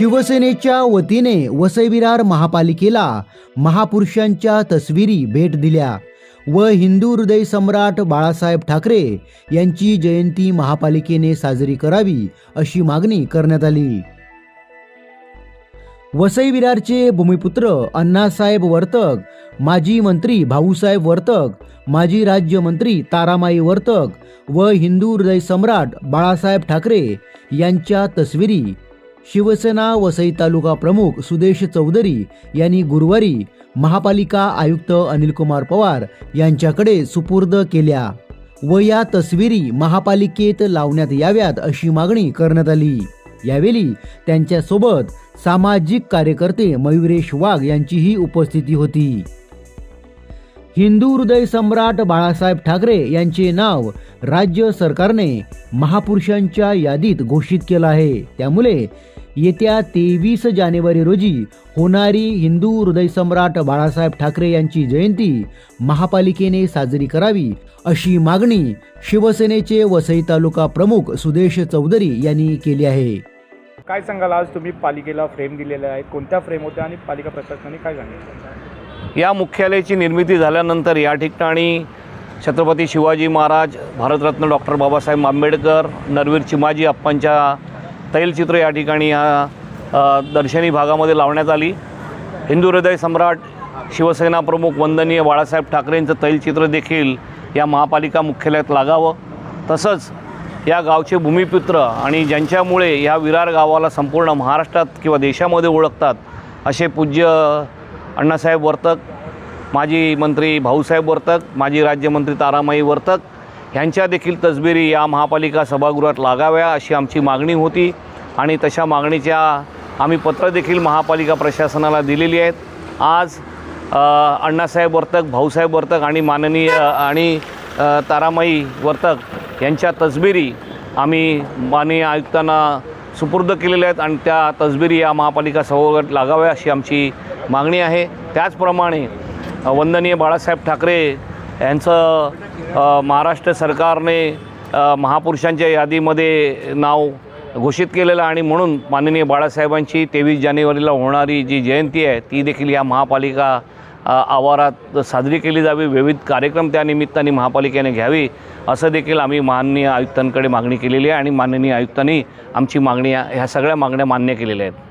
शिवसेनेच्या वतीने वसई विरार महापालिकेला महापुरुषांच्या तस्विरी भेट दिल्या व हिंदू हृदय सम्राट बाळासाहेब ठाकरे यांची जयंती महापालिकेने साजरी करावी अशी मागणी करण्यात आली. वसई विरारचे भूमिपुत्र अण्णासाहेब वर्तक माजी मंत्री भाऊसाहेब वर्तक माजी राज्यमंत्री तारामाई वर्तक व हिंदू हृदय सम्राट बाळासाहेब ठाकरे यांच्या तस्विरी शिवसेना वसई तालुका प्रमुख सुदेश चौधरी यांनी गुरुवारी महापालिका आयुक्त अनिलकुमार पवार यांच्याकडे सुपूर्द केल्या व या तस्विरी महापालिकेत लावण्यात याव्यात अशी मागणी करण्यात आली. यावेळी त्यांच्यासोबत सामाजिक कार्यकर्ते मयुरेश वाघ यांचीही उपस्थिती होती. हिंदू हृदय सम्राट बाळासाहेब ठाकरे यांचे नाव राज्य सरकारने महापुरुषांच्या यादीत घोषित केलं आहे. त्यामुळे येत्या तेवीस जानेवारी रोजी होणारी हिंदू हृदय सम्राट बाळासाहेब ठाकरे यांची जयंती महापालिकेने साजरी करावी अशी मागणी शिवसेनेचे वसई तालुका प्रमुख सुदेश चौधरी यांनी केली आहे. काय सांगाल? आज तुम्ही पालिकेला फ्रेम दिलेला आहेत कोणत्या फ्रेम होत्या आणि पालिका प्रशासनाने काय सांगितलं? या मुख्यालयाची निर्मिती झाल्यानंतर या ठिकाणी छत्रपती शिवाजी महाराज भारतरत्न डॉक्टर बाबासाहेब आंबेडकर नरवीर चिमाजी अप्पांच्या तैलचित्र या ठिकाणी या दर्शनी भागामध्ये लावण्यात आली. हिंदू हृदय सम्राट शिवसेना प्रमुख वंदनीय बाळासाहेब ठाकरेंचं तैलचित्र देखील या महापालिका मुख्यालयात लागावं. तसंच या गावचे भूमिपुत्र आणि ज्यांच्यामुळे या विरार गावाला संपूर्ण महाराष्ट्रात किंवा देशामध्ये ओळखतात असे पूज्य अण्णासाहेब वर्तक माजी मंत्री भाऊसाहेब वर्तक माजी राज्यमंत्री तारामाई वर्तक ह्यांच्या देखील तसबिरी या महापालिका सभागृहात लागाव्या अशी आमची मागणी होती. आणि तशा मागणीच्या आम्ही पत्र देखील महापालिका प्रशासनाला दिलेली आहेत. आज अण्णासाहेब वर्तक भाऊसाहेब वर्तक आणि माननीय आणि तारामाई वर्तक यांच्या तसबिरी आम्ही माननीय आयुक्तांना सुपूर्द केलेल्या आहेत आणि त्या तसबिरी या महापालिका सभागृहात लागाव्या अशी आमची मागणी आहे. त्याचप्रमाणे वंदनीय बाळासाहेब ठाकरे यांचं महाराष्ट्र सरकारने महापुरुषांच्या यादीमध्ये नाव घोषित केलेलं आणि म्हणून माननीय बाळासाहेबांची तेवीस जानेवारीला होणारी जी जयंती आहे ती देखील या महापालिका आवारात साजरी केली जावी विविध कार्यक्रम त्या निमित्ताने महापालिकेने घ्यावी असं देखील आम्ही माननीय आयुक्तांकडे मागणी केलेली आहे आणि माननीय आयुक्तांनी आमची मागणी ह्या सगळ्या मागण्या मान्य केलेल्या आहेत.